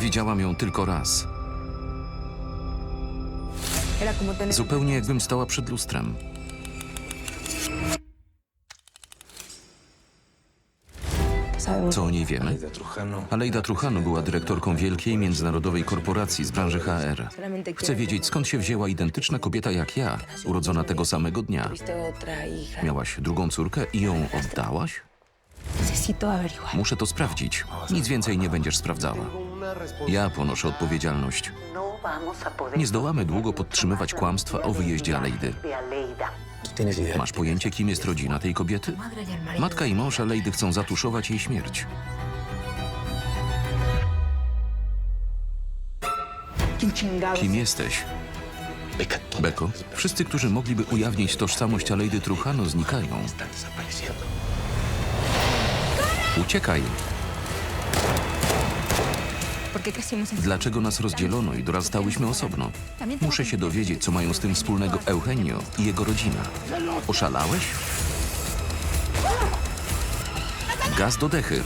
Widziałam ją tylko raz. Zupełnie jakbym stała przed lustrem. Co o niej wiemy? Aleida Trujano była dyrektorką wielkiej międzynarodowej korporacji z branży HR. Chcę wiedzieć, skąd się wzięła identyczna kobieta jak ja, urodzona tego samego dnia. Miałaś drugą córkę i ją oddałaś? Muszę to sprawdzić. Nic więcej nie będziesz sprawdzała. Ja ponoszę odpowiedzialność. Nie zdołamy długo podtrzymywać kłamstwa o wyjeździe Aleidy. Masz pojęcie, kim jest rodzina tej kobiety? Matka i mąż Aleidy chcą zatuszować jej śmierć. Kim jesteś? Beko, wszyscy, którzy mogliby ujawnić tożsamość Aleidy Trujano, znikają. Uciekaj! Dlaczego nas rozdzielono i dorastałyśmy osobno? Muszę się dowiedzieć, co mają z tym wspólnego Eugenio i jego rodzina. Oszalałeś? Gaz do dechy.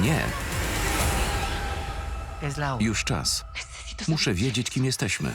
Nie, już czas. Muszę wiedzieć, kim jesteśmy.